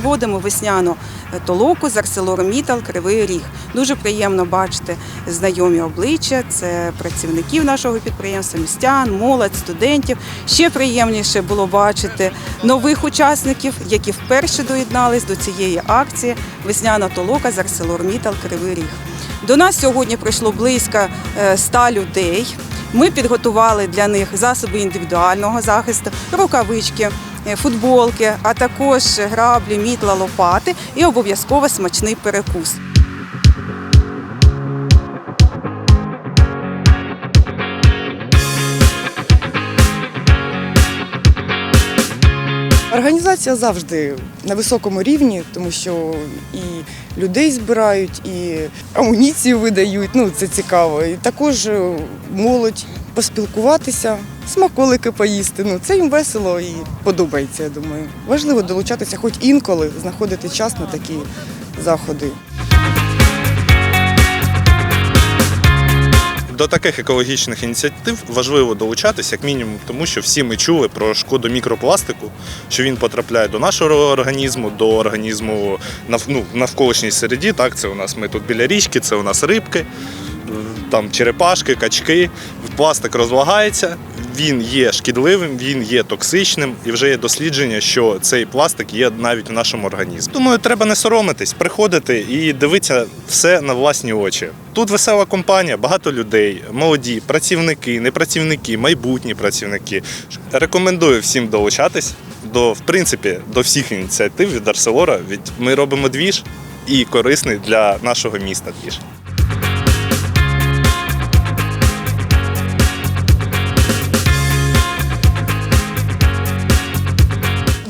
проводимо весняну е, толоку з ArcelorMittal Кривий Ріг. Дуже приємно бачити знайомі обличчя. Це працівників нашого підприємства, містян, молодь, студентів. Ще приємніше було бачити нових учасників, які вперше доєднались до цієї акції Весняна толока з ArcelorMittal Кривий Ріг. До нас сьогодні прийшло близько е, ста людей. Ми підготували для них засоби індивідуального захисту, рукавички, е, футболки, а також граблі, мітла, лопати і обов'язково смачний перекус. Організація завжди на високому рівні, тому що і людей збирають, і амуніцію видають. Ну це цікаво. І також е, молодь поспілкуватися, смаколики поїсти. Ну це їм весело і подобається. Я думаю. Важливо долучатися, хоч інколи знаходити час на такі заходи. До таких екологічних ініціатив важливо долучатися, як мінімум, тому що всі ми чули про шкоду мікропластику, що він потрапляє до нашого організму, до організму ну, навколишній середі. Так, це у нас ми тут біля річки, це у нас рибки, там черепашки, качки. Пластик розлагається, він є шкідливим, він є токсичним, і вже є дослідження, що цей пластик є навіть в нашому організмі. Думаю, треба не соромитись, приходити і дивитися все на власні очі. Тут весела компанія, багато людей, молоді, працівники, непрацівники, майбутні працівники. Рекомендую всім долучатись до, в принципі, до всіх ініціатив від Арселора. Від ми робимо двіж і корисний для нашого міста двіж.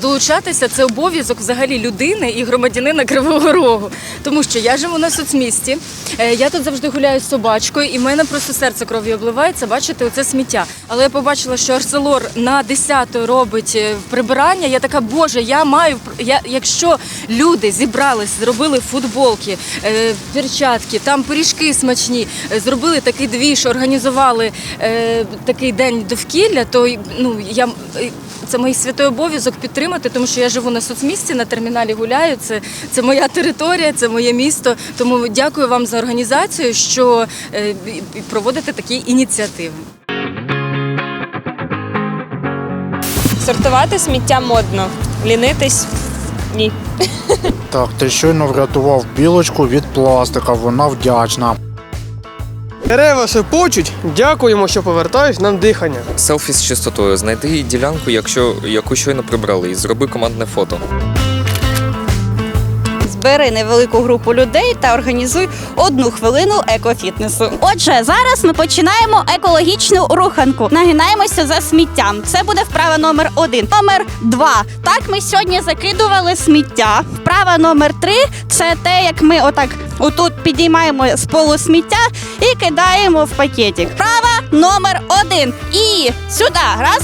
Долучатися це обов'язок взагалі людини і громадянина Кривого Рогу. Тому що я живу на соцмісті, е, я тут завжди гуляю з собачкою, і в мене просто серце кров'ю обливається бачити оце сміття. Але я побачила, що Арселор на 10 робить е, прибирання. Я така, боже, я маю я, якщо люди зібрались, зробили футболки, е, перчатки, там пиріжки смачні, зробили такий двіж, організували такий день довкілля, то ну я це мій святий обов'язок підтримати, тому що я живу на соцмісті, на терміналі гуляю. Це, це моя територія, це моє місто. Тому дякую вам за організацію, що е, проводите такі ініціативи. Сортувати сміття модно. Лінитись ні. Так, ти щойно врятував білочку від пластика, вона вдячна. Дерева шепочуть, дякуємо, що повертаєш нам дихання. Селфі з чистотою. Знайди ділянку, якщо яку щойно прибрали, і зроби командне фото. Збери невелику групу людей та організуй одну хвилину екофітнесу. Отже, зараз ми починаємо екологічну руханку. Нагинаємося за сміттям. Це буде вправа номер один. Номер два. Так ми сьогодні закидували сміття. Вправа номер три це те, як ми отак отут підіймаємо з полу сміття і кидаємо в пакетик. Вправа номер один. І сюди. Раз,